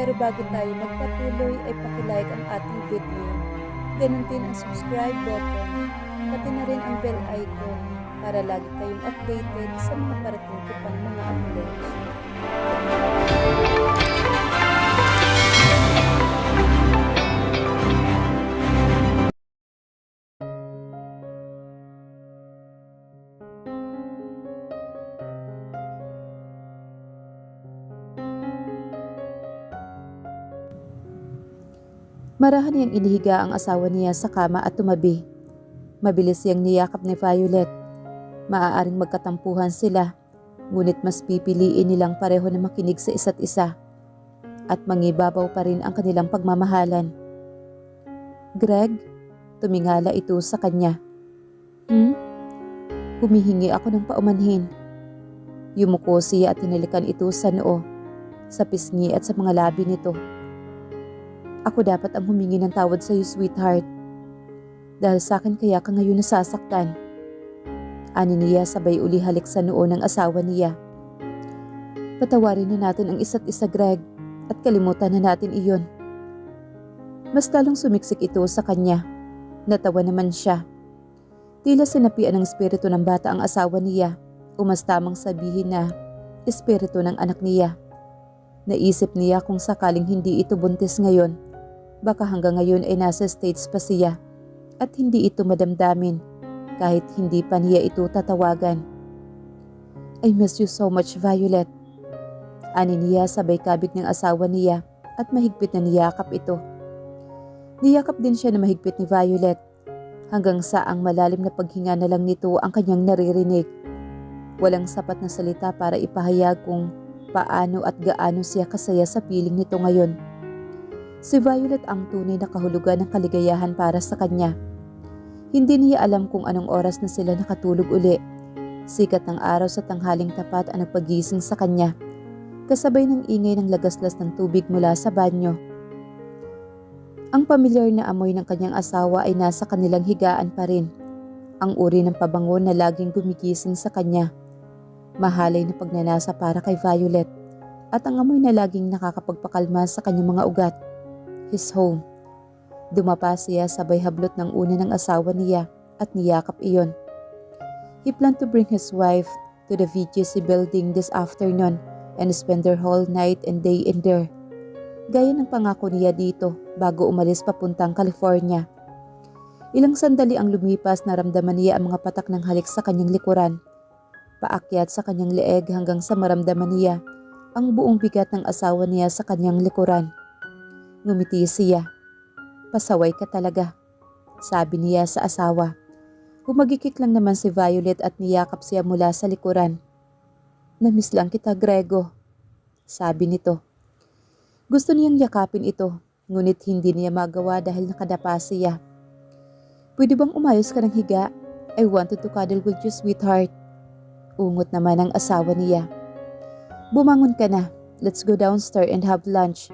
Pero bago tayo magpatuloy ay pakilike ang ating video. Ganun din ang subscribe button, pati na rin ang bell icon para lagi kayong updated sa mga parating ko pang mga uploads. Marahan niyang inihiga ang asawa niya sa kama at tumabi. Mabilis siyang niyakap ni Violet. Maaaring magkatampuhan sila, ngunit mas pipiliin nilang pareho na makinig sa isa't isa at mangibabaw pa rin ang kanilang pagmamahalan. Greg, tumingala ito sa kanya. Hmm? Humihingi ako ng paumanhin. Yumuko siya at tinalikan ito sa noo, sa pisngi at sa mga labi nito. Ako dapat ang humingi ng tawad sa iyo, sweetheart. Dahil sa akin kaya ka ngayon nasasaktan. Ani niya sabay uli halik sa noo ng asawa niya. Patawarin na natin ang isa't isa, Greg, at kalimutan na natin iyon. Mas talong sumiksik ito sa kanya. Natawa naman siya. Tila sinapian ng espiritu ng bata ang asawa niya, umas tamang sabihin na espiritu ng anak niya. Naisip niya kung sakaling hindi ito buntis ngayon, baka hanggang ngayon ay nasa States pa siya at hindi ito madamdamin kahit hindi pa niya ito tatawagan. I miss you so much, Violet. Ani niya sabay kabig ng asawa niya at mahigpit na niyakap ito. Niyakap din siya na mahigpit ni Violet hanggang sa ang malalim na paghinga na lang nito ang kanyang naririnig. Walang sapat na salita para ipahayag kung paano at gaano siya kasaya sa piling nito ngayon. Si Violet ang tunay na kahulugan ng kaligayahan para sa kanya. Hindi niya alam kung anong oras na sila nakatulog uli. Sikat ng araw sa tanghaling tapat ang nagpagising sa kanya. Kasabay ng ingay ng lagaslas ng tubig mula sa banyo. Ang pamilyar na amoy ng kanyang asawa ay nasa kanilang higaan pa rin. Ang uri ng pabango na laging gumigising sa kanya. Mahalay na pagnanasa para kay Violet at ang amoy na laging nakakapagpakalma sa kanyang mga ugat. His home. Dumapa siya sabay hablot ng una ng asawa niya at niyakap iyon. He planned to bring his wife to the VGC building this afternoon and spend their whole night and day in there. Gaya ng pangako niya dito bago umalis papuntang California. Ilang sandali ang lumipas naramdaman niya ang mga patak ng halik sa kanyang likuran. Paakyat sa kanyang leeg hanggang sa maramdaman niya ang buong bigat ng asawa niya sa kanyang likuran. Ngumiti siya. Pasaway ka talaga, sabi niya sa asawa. Humagikik lang naman si Violet at niyakap siya mula sa likuran. Namiss lang kita, Grego, sabi nito. Gusto niyang yakapin ito, ngunit hindi niya magawa dahil nakadapa siya. Pwede bang umayos ka ng higa? I wanted to cuddle with you, sweetheart. Ungot naman ang asawa niya. Bumangon ka na. Let's go downstairs and have lunch.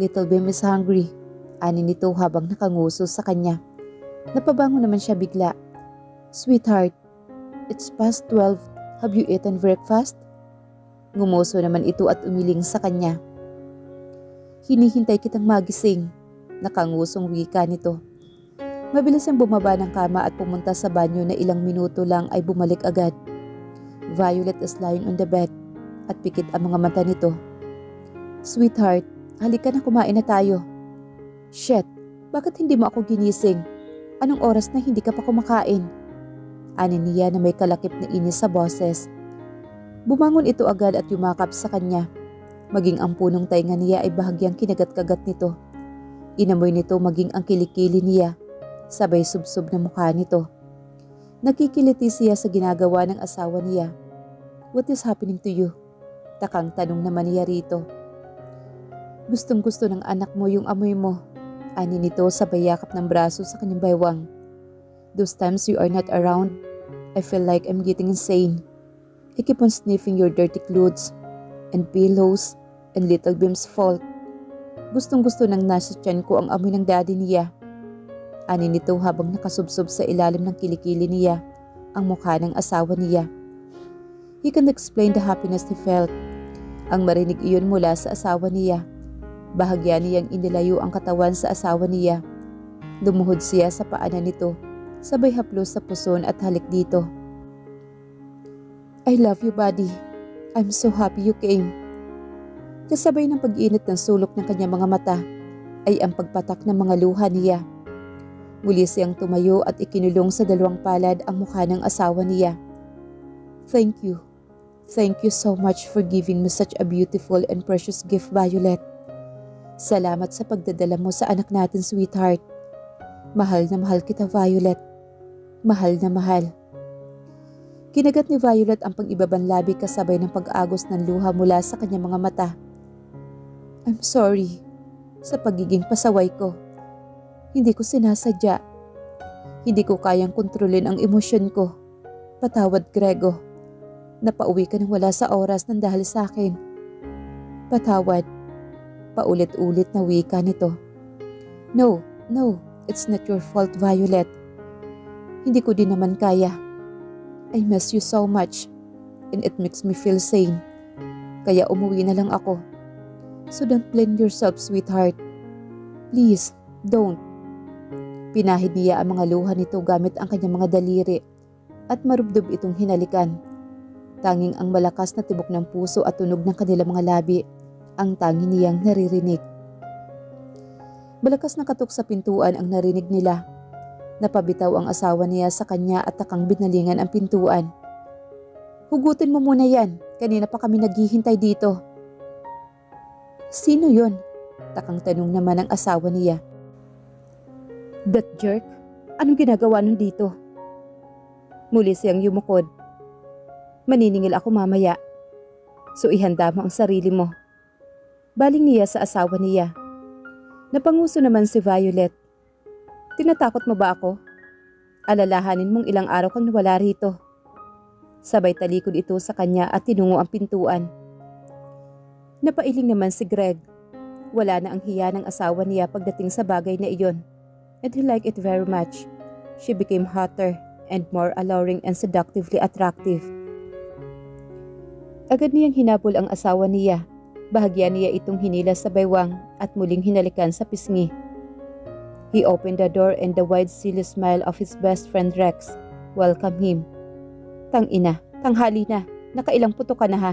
Little Bim is hungry. Ani nito habang nakanguso sa kanya. Napabango naman siya bigla. Sweetheart, it's past 12. Have you eaten breakfast? Ngumuso naman ito at umiling sa kanya. Hinihintay kitang magising. Nakangusong wika nito. Mabilis ang bumaba ng kama at pumunta sa banyo na ilang minuto lang ay bumalik agad. Violet is lying on the bed at pikit ang mga mata nito. Sweetheart, halika na kumain na tayo. Shit, bakit hindi mo ako ginising? Anong oras na hindi ka pa kumakain? Ani niya na may kalakip na inis sa boses. Bumangon ito agad at yumakap sa kanya. Maging ang punong tainga niya ay bahagyang kinagat-kagat nito. Inamoy nito maging ang kilikili niya, sabay subsob na mukha nito. Nakikiliti siya sa ginagawa ng asawa niya. What is happening to you? Takang tanong naman niya rito. Gustong gusto ng anak mo yung amoy mo. Ani nito sabay yakap ng braso sa kanyang baywang. Those times you are not around, I feel like I'm getting insane. I keep on sniffing your dirty clothes and pillows and little Bim's fault. Gustong gusto ng nasa tiyan ko ang amoy ng daddy niya. Ani nito habang nakasubsob sa ilalim ng kilikili niya ang mukha ng asawa niya. He can explain the happiness he felt. Ang marinig iyon mula sa asawa niya. Bahagya niyang inilayo ang katawan sa asawa niya. Lumuhod siya sa paanan nito, sabay haplos sa puson at halik dito. I love you, buddy. I'm so happy you came. Kasabay ng pag-init ng sulok ng kanyang mga mata ay ang pagpatak ng mga luha niya. Muli siyang tumayo at ikinulong sa dalawang palad ang mukha ng asawa niya. Thank you. Thank you so much for giving me such a beautiful and precious gift, Violet. Salamat sa pagdadala mo sa anak natin, sweetheart. Mahal na mahal kita, Violet. Mahal na mahal. Kinagat ni Violet ang pang-ibabang labi kasabay ng pag-agos ng luha mula sa kanyang mga mata. I'm sorry sa pagiging pasaway ko. Hindi ko sinasadya. Hindi ko kayang kontrolin ang emosyon ko. Patawad, Grego. Napauwi ka nang wala sa oras ng dahil sa akin. Patawad. Paulit-ulit na wika nito. No, no, it's not your fault, Violet. Hindi ko din naman kaya. I miss you so much and it makes me feel sane. Kaya umuwi na lang ako. So don't blame yourself, sweetheart. Please, don't. Pinahid niya ang mga luha nito gamit ang kanyang mga daliri at marubdob itong hinalikan. Tanging ang malakas na tibok ng puso at tunog ng kanilang mga labi ang tangi niyang naririnig. Malakas na katok sa pintuan ang narinig nila. Napabitaw ang asawa niya sa kanya at takang binalingan ang pintuan. Hugutin mo muna yan. Kanina pa kami naghihintay dito. Sino yon? Takang tanong naman ng asawa niya. That jerk? Anong ginagawa nun dito? Muli siyang yumukod. Maniningil ako mamaya. So ihanda mo ang sarili mo. Baling niya sa asawa niya. Napanguso naman si Violet. Tinatakot mo ba ako? Alalahanin mong ilang araw kang nawala rito. Sabay talikod ito sa kanya at tinungo ang pintuan. Napailing naman si Greg. Wala na ang hiya ng asawa niya pagdating sa bagay na iyon. And he liked it very much. She became hotter and more alluring and seductively attractive. Agad niyang hinabol ang asawa niya. Bahagya niya itong hinila sa baywang at muling hinalikan sa pisngi. He opened the door and the wide silly smile of his best friend Rex welcomed him. Tang ina, tanghali na, nakailang puto ka na ha.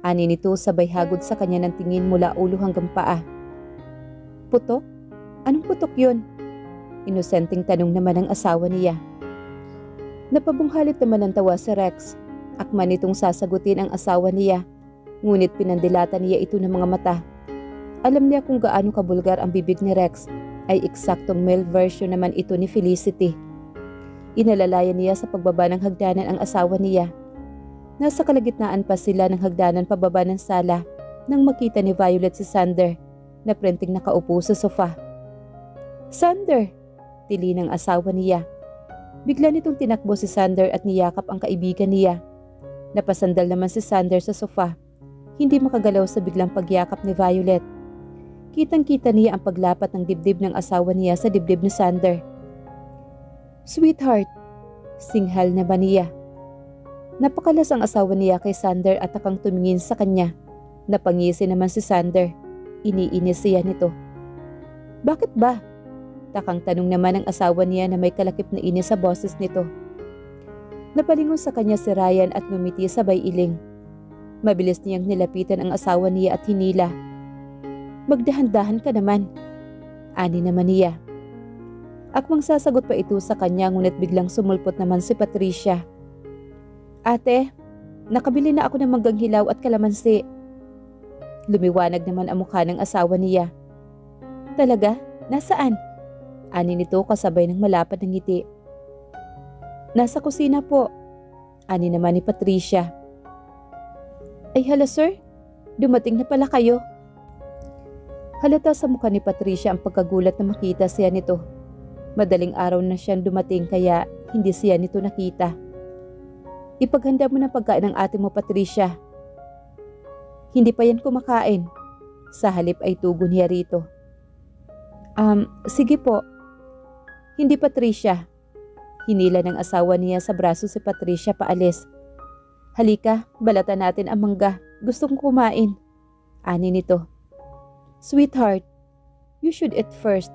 Ani nito sabay hagod sa kanya ng tingin mula ulo hanggang paa. Putok? Anong putok yun? Inosenteng tanong naman ng asawa niya. Napabunghalit naman ang tawa si Rex. Akman nitong sasagutin ang asawa niya. Ngunit pinandilatan niya ito ng mga mata. Alam niya kung gaano kabulgar ang bibig ni Rex ay eksaktong male version naman ito ni Felicity. Inalalayan niya sa pagbaba ng hagdanan ang asawa niya. Nasa kalagitnaan pa sila ng hagdanan pababa ng sala nang makita ni Violet si Sander na printing nakaupo sa sofa. Sander! Tili ng asawa niya. Bigla nitong tinakbo si Sander at niyakap ang kaibigan niya. Napasandal naman si Sander sa sofa. Hindi makagalaw sa biglang pagyakap ni Violet. Kitang-kita niya ang paglapat ng dibdib ng asawa niya sa dibdib ni Sander. Sweetheart, singhal na ba niya? Napakalas ang asawa niya kay Sander at takang tumingin sa kanya. Napangisi naman si Sander. Iniinis siya nito. Bakit ba? Takang tanong naman ng asawa niya na may kalakip na inis sa boses nito. Napalingon sa kanya si Ryan at ngumiti sabay iling. Mabilis niyang nilapitan ang asawa niya at hinila. Magdahan-dahan ka naman. Ani naman niya. Akmang sasagot pa ito sa kanya ngunit biglang sumulpot naman si Patricia. Ate, nakabili na ako ng manggang hilaw at kalamansi. Lumiwanag naman ang mukha ng asawa niya. Talaga? Nasaan? Ani nito kasabay ng malapad ng ngiti. Nasa kusina po. Ani naman ni Patricia. Ay hala sir, dumating na pala kayo. Halata sa mukha ni Patricia ang pagkagulat na makita siya nito. Madaling araw na siyang dumating kaya hindi siya nito nakita. Ipaghanda mo ng pagkain ng ate mo Patricia. Hindi pa yan kumakain. Sa halip ay tugon niya rito. Um, sige po. Hindi Patricia. Hinila ng asawa niya sa braso si Patricia paalis. Halika, balatan natin ang mangga. Gustong kumain. Ani nito. Sweetheart, you should eat first.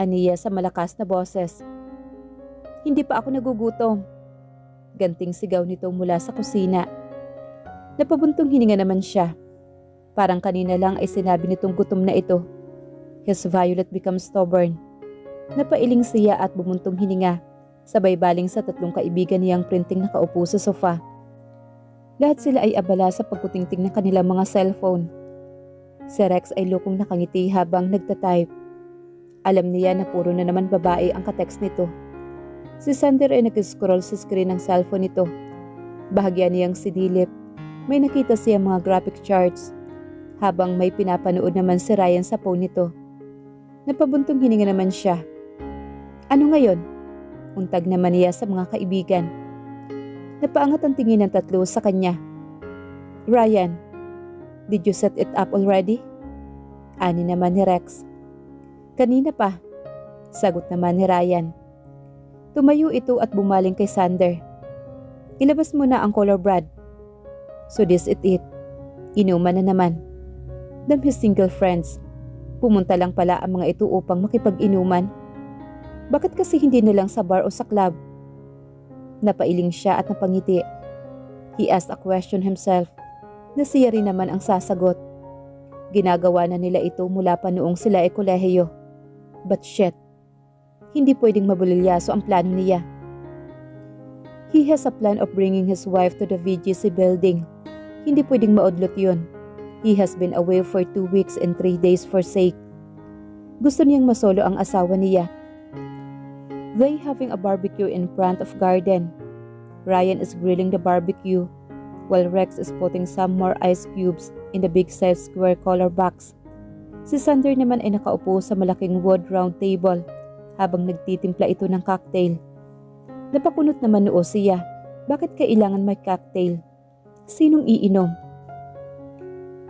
Aniya sa malakas na boses. Hindi pa ako nagugutom. Ganting sigaw nito mula sa kusina. Napabuntong hininga naman siya. Parang kanina lang ay sinabi nitong gutom na ito. His violet becomes stubborn. Napailing siya at bumuntong hininga. Sabay baling sa tatlong kaibigan niyang printing nakaupo sa sofa. Lahat sila ay abala sa pagkutingting ng kanilang mga cellphone. Si Rex ay lukong nakangiti habang nagtatype. Alam niya na puro na naman babae ang katext nito. Si Sander ay nag-scroll sa screen ng cellphone nito. Bahagya niyang sidilip. May nakita siya mga graphic charts. Habang may pinapanood naman si Ryan sa phone nito. Napabuntong hininga naman siya. Ano ngayon? Untag naman niya sa mga kaibigan. Napaangat ang tingin ng tatlo sa kanya. Ryan, did you set it up already? Ani naman ni Rex. Kanina pa. Sagot naman ni Ryan. Tumayo ito at bumaling kay Sander. Ilabas mo na ang color brad. So this it it. Inuman na naman. Dam his single friends. Pumunta lang pala ang mga ito upang makipag-inuman. Bakit kasi hindi na lang sa bar o sa club? Napailing siya at napangiti. He asked a question himself na siya rin naman ang sasagot. Ginagawa na nila ito mula pa noong sila ay kolehiyo. But shit, hindi pwedeng mabulilyaso ang plano niya. He has a plan of bringing his wife to the VGC building. Hindi pwedeng maudlot yun. He has been away for two weeks and three days for sake. Gusto niyang masolo ang asawa niya. They having a barbecue in front of garden. Ryan is grilling the barbecue while Rex is putting some more ice cubes in the big size square color box. Si Sander naman ay nakaupo sa malaking wood round table habang nagtitimpla ito ng cocktail. Napakunot naman noo siya. Bakit kailangan may cocktail? Sinong iinom?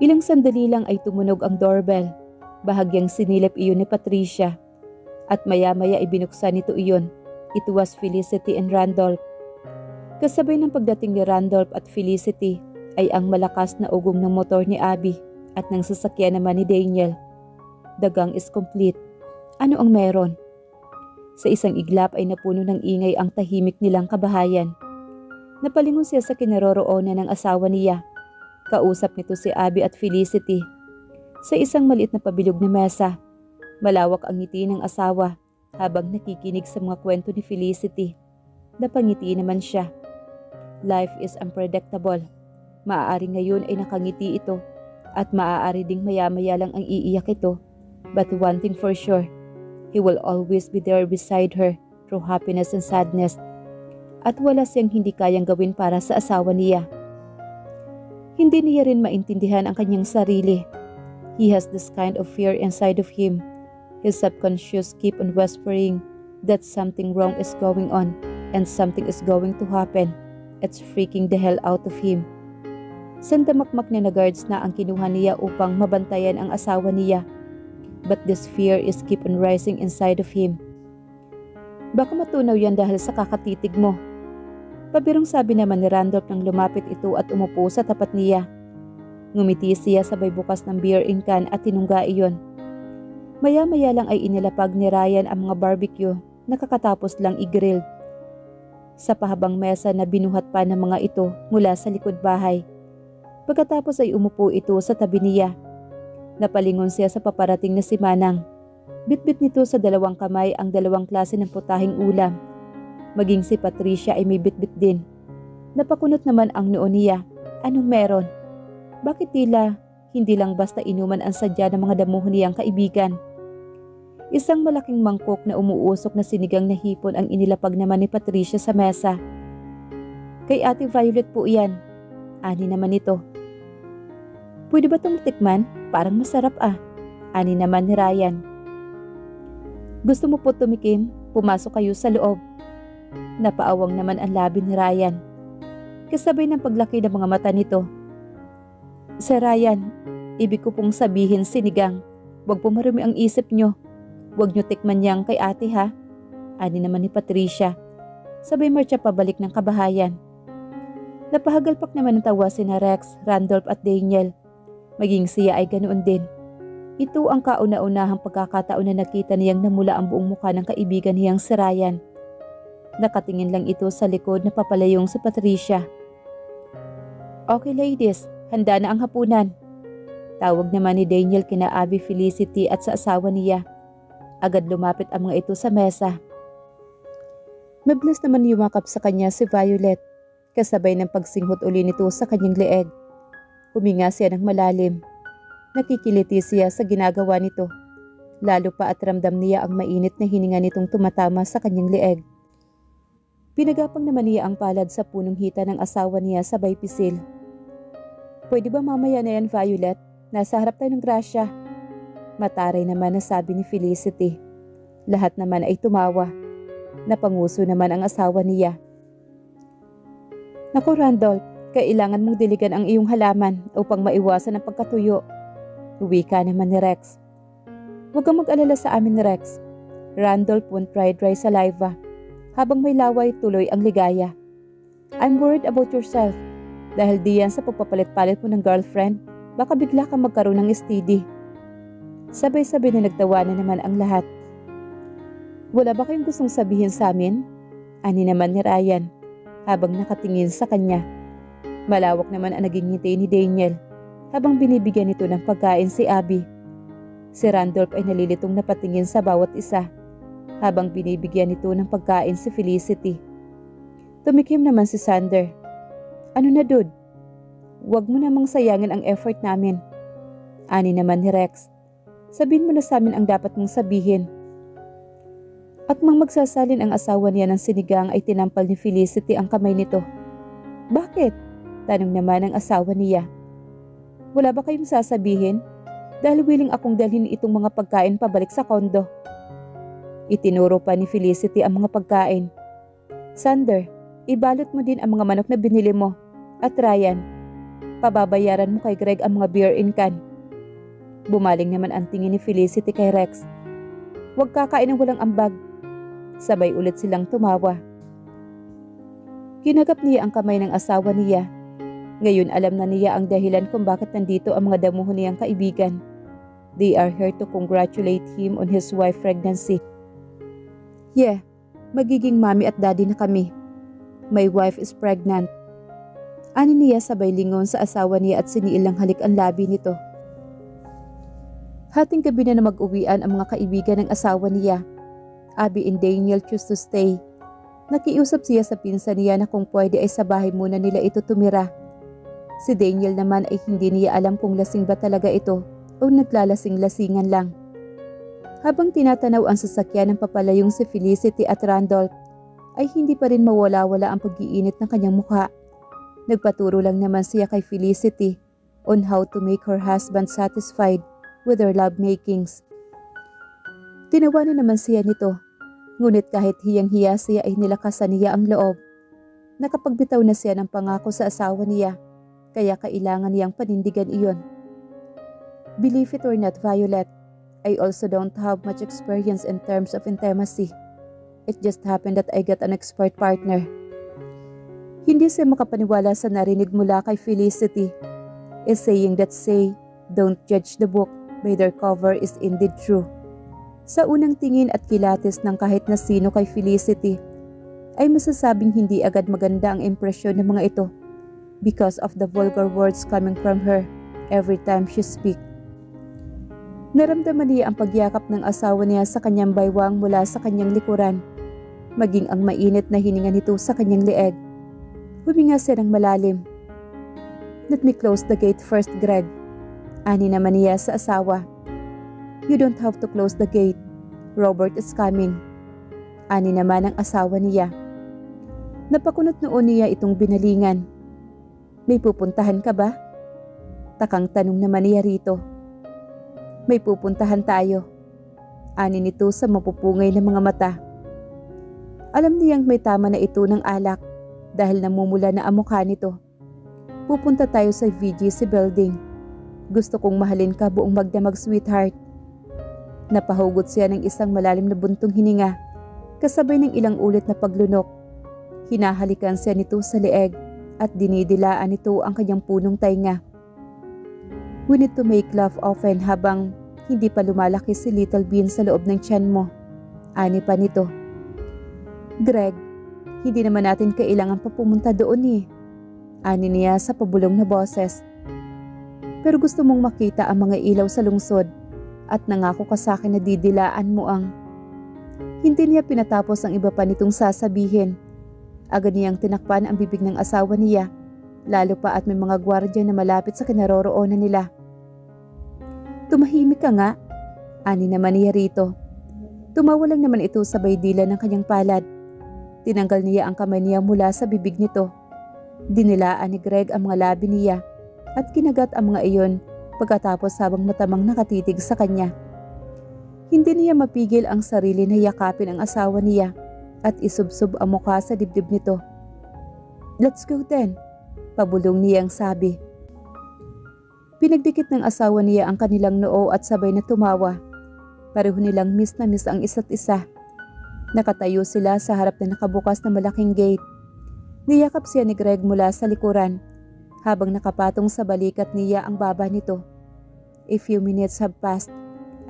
Ilang sandali lang ay tumunog ang doorbell. Bahagyang sinilip iyon ni Patricia. At maya-maya ibinuksan nito iyon. It was Felicity and Randolph. Kasabay ng pagdating ni Randolph at Felicity ay ang malakas na ugong ng motor ni Abby at ng sasakyan naman ni Daniel. The gang is complete. Ano ang meron? Sa isang iglap ay napuno ng ingay ang tahimik nilang kabahayan. Napalingon siya sa kinaroroonan ng asawa niya. Kausap nito si Abby at Felicity. Sa isang maliit na pabilog na mesa, malawak ang ngiti ng asawa habang nakikinig sa mga kwento ni Felicity. Napangiti naman siya. Life is unpredictable. Maaari ngayon ay nakangiti ito at maaari ding maya-maya lang ang iiyak ito. But one thing for sure, he will always be there beside her through happiness and sadness. At wala siyang hindi kayang gawin para sa asawa niya. Hindi niya rin maintindihan ang kanyang sarili. He has this kind of fear inside of him. His subconscious keep on whispering that something wrong is going on and something is going to happen. It's freaking the hell out of him. Sandamakmak na na guards na ang kinuha niya upang mabantayan ang asawa niya. But this fear is keep on rising inside of him. Baka matunaw yan dahil sa kakatitig mo. Pabirong sabi naman ni Randolph nang lumapit ito at umupo sa tapat niya. Ngumiti siya sabay bukas ng beer in can at tinungga iyon. Maya-maya lang ay inilapag ni Ryan ang mga barbecue na kakatapos lang i-grill. Sa pahabang mesa na binuhat pa ng mga ito mula sa likod bahay. Pagkatapos ay umupo ito sa tabi niya. Napalingon siya sa paparating na si Manang. Bitbit nito sa dalawang kamay ang dalawang klase ng putahing ulam. Maging si Patricia ay may bitbit din. Napakunot naman ang noo niya. Anong meron? Bakit tila hindi lang basta inuman ang sadya ng mga damuhan niyang kaibigan? Isang malaking mangkok na umuusok na sinigang na hipon ang inilapag naman ni Patricia sa mesa. Kay Ate Violet po iyan. Ani naman ito. Pwede ba itong tikman? Parang masarap ah. Ani naman ni Ryan. Gusto mo po tumikim? Pumasok kayo sa loob. Napaawang naman ang labi ni Ryan. Kasabay ng paglaki ng mga mata nito. Sir Ryan, ibig ko pong sabihin sinigang. Huwag po marumi ang isip nyo. Huwag nyo tikman niyang kay ate ha. Ani naman ni Patricia. Sabay marcha pabalik ng kabahayan. Napahagalpak naman ang tawa si Rex, Randolph at Daniel. Maging siya ay ganoon din. Ito ang kauna-unahang pagkakataon na nakita niyang namula ang buong mukha ng kaibigan niyang si Ryan. Nakatingin lang ito sa likod na papalayong si Patricia. Okay ladies, handa na ang hapunan. Tawag naman ni Daniel kina Abby Felicity at sa asawa niya. Agad lumapit ang mga ito sa mesa. Mabilis naman yumakap sa kanya si Violet, kasabay ng pagsinghot uli nito sa kanyang leeg. Huminga siya ng malalim. Nakikiliti siya sa ginagawa nito. Lalo pa at ramdam niya ang mainit na hininga nitong tumatama sa kanyang leeg. Pinagapang naman niya ang palad sa punong hita ng asawa niya sabay pisil. Pwede ba mamaya na yan, Violet? Nasa harap tayo ng grasya. Mataray naman na sabi ni Felicity. Lahat naman ay tumawa. Napanguso naman ang asawa niya. Naku Randolph, kailangan mong diligan ang iyong halaman upang maiwasan ang pagkatuyo. Uwi ka naman ni Rex. Huwag kang mag-alala sa amin ni Rex. Randolph won't try dry saliva. Habang may laway, tuloy ang ligaya. I'm worried about yourself. Dahil diyan sa pagpapalit-palit mo ng girlfriend, baka bigla kang magkaroon ng STD. Sabay-sabay na nagtawanan naman ang lahat. Wala ba kayong gustong sabihin sa amin? Ani naman ni Ryan, habang nakatingin sa kanya. Malawak naman ang naging ngiti ni Daniel, habang binibigyan nito ng pagkain si Abby. Si Randolph ay nalilitong napatingin sa bawat isa, habang binibigyan nito ng pagkain si Felicity. Tumikim naman si Sander. Ano na dude? Huwag mo namang sayangin ang effort namin. Ani naman ni Rex. Sabihin mo na sa amin ang dapat mong sabihin. At mang magsasalin ang asawa niya ng sinigang ay tinampal ni Felicity ang kamay nito. Bakit? Tanong naman ng asawa niya. Wala ba kayong sasabihin? Dahil willing akong dalhin itong mga pagkain pabalik sa kondo. Itinuro pa ni Felicity ang mga pagkain. Sander, ibalot mo din ang mga manok na binili mo. At Ryan, pababayaran mo kay Greg ang mga beer in can. Bumaling naman ang tingin ni Felicity kay Rex. Huwag kakain ng walang ambag. Sabay ulit silang tumawa. Kinagap niya ang kamay ng asawa niya. Ngayon alam na niya ang dahilan kung bakit nandito ang mga damuhon niyang kaibigan. They are here to congratulate him on his wife pregnancy. Yeah, magiging mami at daddy na kami. My wife is pregnant. Ani niya sabay lingon sa asawa niya at siniilang halik ang labi nito. Hating gabi na na mag-uwian ang mga kaibigan ng asawa niya. Abby and Daniel choose to stay. Nakiusap siya sa pinsan niya na kung pwede ay sa bahay muna nila ito tumira. Si Daniel naman ay hindi niya alam kung lasing ba talaga ito o naglalasing-lasingan lang. Habang tinatanaw ang sasakyan ng papalayong si Felicity at Randolph, ay hindi pa rin mawala-wala ang pag-iinit ng kanyang mukha. Nagpaturo lang naman siya kay Felicity on how to make her husband satisfied with her love-makings. Tinawanan naman siya nito, ngunit kahit hiyang-hiya siya ay nilakasan niya ang loob. Nakapagbitaw na siya ng pangako sa asawa niya, kaya kailangan niyang panindigan iyon. Believe it or not, Violet, I also don't have much experience in terms of intimacy. It just happened that I got an expert partner. Hindi siya makapaniwala sa narinig mula kay Felicity. A saying that say, don't judge the book by their cover is indeed true. Sa unang tingin at kilatis ng kahit na sino kay Felicity, ay masasabing hindi agad maganda ang impresyon ng mga ito because of the vulgar words coming from her every time she speak. Naramdaman niya ang pagyakap ng asawa niya sa kanyang baywang mula sa kanyang likuran, maging ang mainit na hininga nito sa kanyang leeg. Huminga siya ng malalim. Let me close the gate first, Greg. Ani naman niya sa asawa. You don't have to close the gate. Robert is coming. Ani naman ang asawa niya. Napakunot noon niya itong binalingan. May pupuntahan ka ba? Takang tanong naman niya rito. May pupuntahan tayo. Ani nito sa mapupungay ng mga mata. Alam niyang may tama na ito ng alak dahil namumula na ang mukha nito. Pupunta tayo sa VGC building. Gusto kong mahalin ka buong magdamag sweetheart. Napahugot siya ng isang malalim na buntong hininga, kasabay ng ilang ulit na paglunok. Hinahalikan siya nito sa leeg at dinidilaan nito ang kanyang punong tainga. We need to make love often habang Hindi pa lumalaki si Little Bean sa loob ng tiyan mo. Ani pa nito. Greg, hindi naman natin kailangan pa pumunta doon eh. Ani niya sa pabulong na boses. Pero gusto mong makita ang mga ilaw sa lungsod at nangako ka sa akin na didilaan mo ang... Hindi niya pinatapos ang iba pa nitong sasabihin. Agad niyang tinakpan ang bibig ng asawa niya, lalo pa at may mga gwardya na malapit sa kinaroroonan nila. Tumahimik ka nga, ani naman niya rito. Tumawa lang naman ito sa baydila ng kanyang palad. Tinanggal niya ang kamay niya mula sa bibig nito. Dinilaan ni Greg ang mga labi niya at kinagat ang mga iyon pagkatapos habang matamang nakatitig sa kanya. Hindi niya mapigil ang sarili na yakapin ang asawa niya at isubsob ang mukha sa dibdib nito. Let's go then, pabulong niyang sabi. Pinagdikit ng asawa niya ang kanilang noo at sabay na tumawa. Pareho nilang miss na miss ang isa't isa. Nakatayo sila sa harap na nakabukas na malaking gate. Niyakap siya ni Greg mula sa likuran habang nakapatong sa balikat niya ang baba nito. A few minutes have passed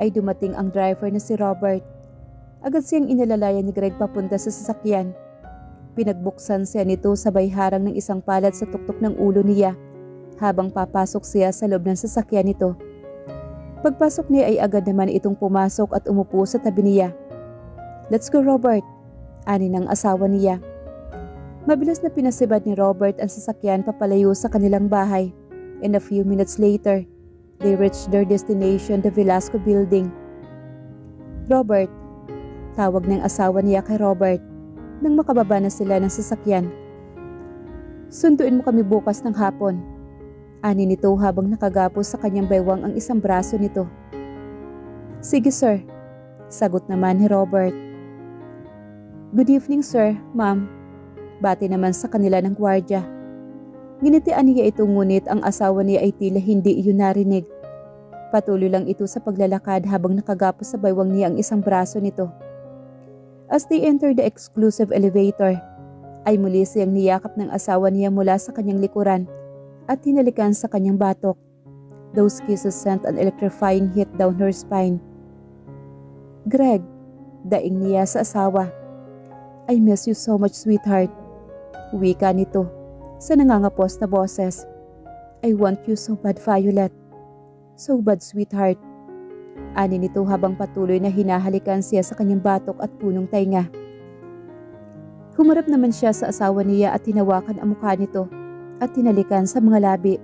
ay dumating ang driver na si Robert. Agad siyang inalalayan ni Greg papunta sa sasakyan. Pinagbuksan siya nito sabay harang ng isang palad sa tuktok ng ulo niya habang papasok siya sa loob ng sasakyan nito. Pagpasok niya ay agad naman itong pumasok at umupo sa tabi niya. Let's go Robert, ani ng asawa niya. Mabilis na pinasibad ni Robert ang sasakyan papalayo sa kanilang bahay. And a few minutes later, they reached their destination, the Velasco Building. Robert, tawag ng asawa niya kay Robert nang makababa na sila ng sasakyan. Sunduin mo kami bukas ng hapon. Ani nito habang nakagapos sa kanyang baywang ang isang braso nito. Sige sir, sagot naman ni Robert. Good evening sir, ma'am. Bati naman sa kanila ng gwardya. Ginitian niya ito ngunit ang asawa niya ay tila hindi iyon narinig. Patuloy lang ito sa paglalakad habang nakagapos sa baywang niya ang isang braso nito. As they entered the exclusive elevator, ay muli siyang niyakap ng asawa niya mula sa kanyang likuran at hinalikan sa kanyang batok. Those kisses sent an electrifying hit down her spine. Greg, daing niya sa asawa. I miss you so much, sweetheart. Wika nito sa nangangapos na boses. I want you so bad, Violet. So bad, sweetheart. Ani nito habang patuloy na hinahalikan siya sa kanyang batok at punong tainga. Humarap naman siya sa asawa niya at tinawakan ang mukha nito at tinalikan sa mga labi.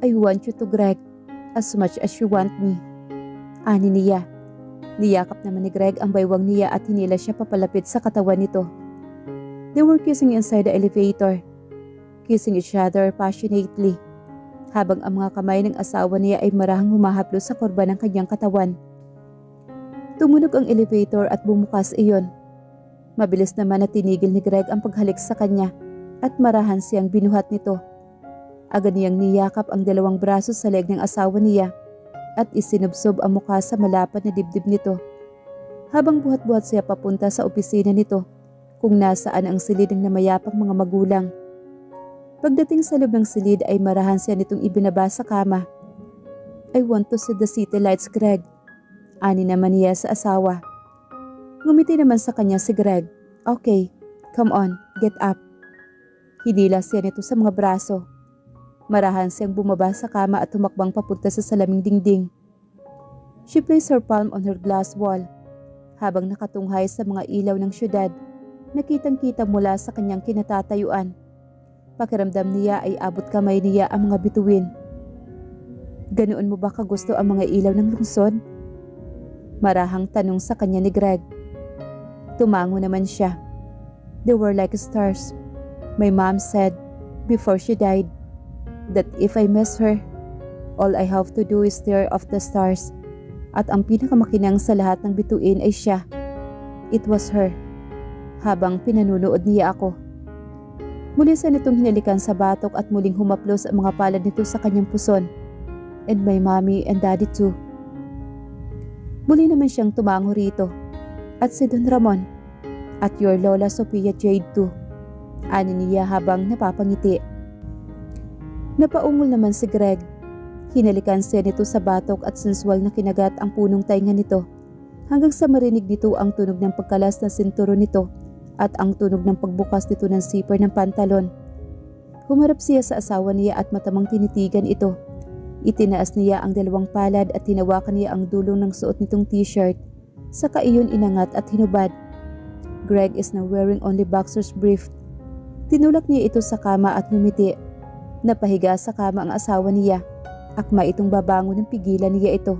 I want you to Greg as much as you want me. Ani niya. Niyakap naman ni Greg ang baywang niya at hinila siya papalapit sa katawan nito. They were kissing inside the elevator, kissing each other passionately, habang ang mga kamay ng asawa niya ay marahang humahaplo sa korba ng kanyang katawan. Tumunog ang elevator at bumukas iyon. Mabilis naman na tinigil ni Greg ang paghalik sa kanya at marahan siyang binuhat nito. Agad niyang niyakap ang dalawang braso sa leg ng asawa niya at isinubsob ang mukha sa malapad na dibdib nito. Habang buhat-buhat siya papunta sa opisina nito kung nasaan ang silid ng namayapang mga magulang. Pagdating sa loob ng silid ay marahan siya nitong ibinaba sa kama. I want to see the city lights, Greg. Ani naman niya sa asawa. Ngumiti naman sa kanya si Greg. Okay, come on, get up. Hinila siya nito sa mga braso. Marahan siyang bumaba sa kama at tumakbang papunta sa salaming dingding. She placed her palm on her glass wall. Habang nakatunghay sa mga ilaw ng syudad, nakitang-kita mula sa kanyang kinatatayuan. Pakiramdam niya ay abot kamay niya ang mga bituin. Ganoon mo ba kagusto ang mga ilaw ng lungsod? Marahang tanong sa kanya ni Greg. Tumango naman siya. They were like stars. My mom said, before she died, that if I miss her, all I have to do is stare off the stars. At ang pinakamakinang sa lahat ng bituin ay siya. It was her. Habang pinanunood niya ako. Muli sa nitong hinalikan sa batok at muling humaplos ang mga palad nito sa kanyang puson. And my mommy and daddy too. Muli naman siyang tumango rito. At si Don Ramon. At your Lola Sophia Jade too. Ani niya habang napapangiti. Napaungol naman si Greg. Hinalikan siya nito sa batok at sensual na kinagat ang punong tainga nito hanggang sa marinig dito ang tunog ng pagkalas ng sinturon nito at ang tunog ng pagbukas nito ng zipper ng pantalon. Humarap siya sa asawa niya at matamang tinitigan ito. Itinaas niya ang dalawang palad at hinawakan niya ang dulong ng suot nitong t-shirt. Saka iyon inangat at hinubad. Greg is now wearing only boxer's brief. Tinulak niya ito sa kama at ngumiti. Napahiga sa kama ang asawa niya. Akma itong babangon ng pigilan niya ito.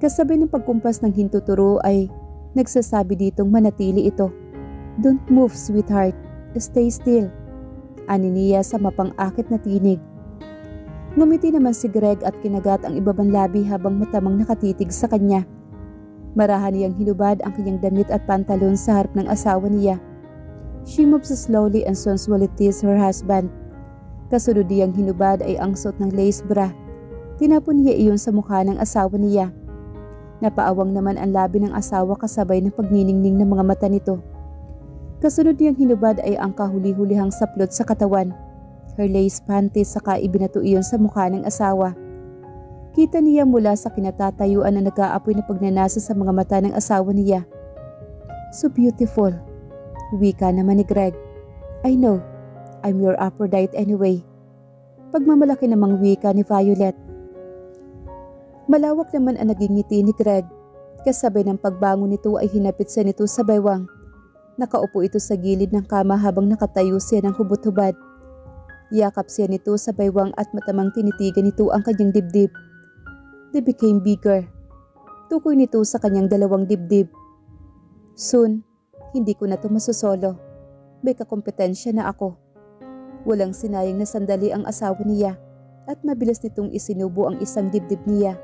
Kasabay ng pagkumpas ng hintuturo ay nagsasabi ditong manatili ito. Don't move, sweetheart. Stay still. Ani niya sa mapang-akit na tinig. Ngumiti naman si Greg at kinagat ang ibabang labi habang matamang nakatitig sa kanya. Marahan niyang hinubad ang kanyang damit at pantalon sa harap ng asawa niya. She moves slowly and sensually teased her husband. Kasunod niyang hinubad ay ang suot ng lace bra. Tinapon niya iyon sa mukha ng asawa niya. Napaawang naman ang labi ng asawa kasabay ng pagniningning ng mga mata nito. Kasunod niyang hinubad ay ang kahuli-hulihang saplot sa katawan. Her lace panties saka ibinato iyon sa mukha ng asawa. Kita niya mula sa kinatatayuan na nag-aapoy na pagnanasa sa mga mata ng asawa niya. So beautiful. Wika naman ni Greg. I know. I'm your Aphrodite anyway. Pagmamalaki namang wika ni Violet. Malawak naman ang naging ngiti ni Greg. Kasabay ng pagbangon nito ay hinapit siya nito sa baywang. Nakaupo ito sa gilid ng kama habang nakatayo siya ng hubot-hubad. Yakap siya nito sa baywang at matamang tinitigan nito ang kanyang dibdib. They became bigger. Tukoy nito sa kanyang dalawang dibdib. Soon, hindi ko na to masosolo. May kakompetensya na ako. Walang sinayang na sandali ang asawa niya. At mabilis nitong isinubo ang isang dibdib niya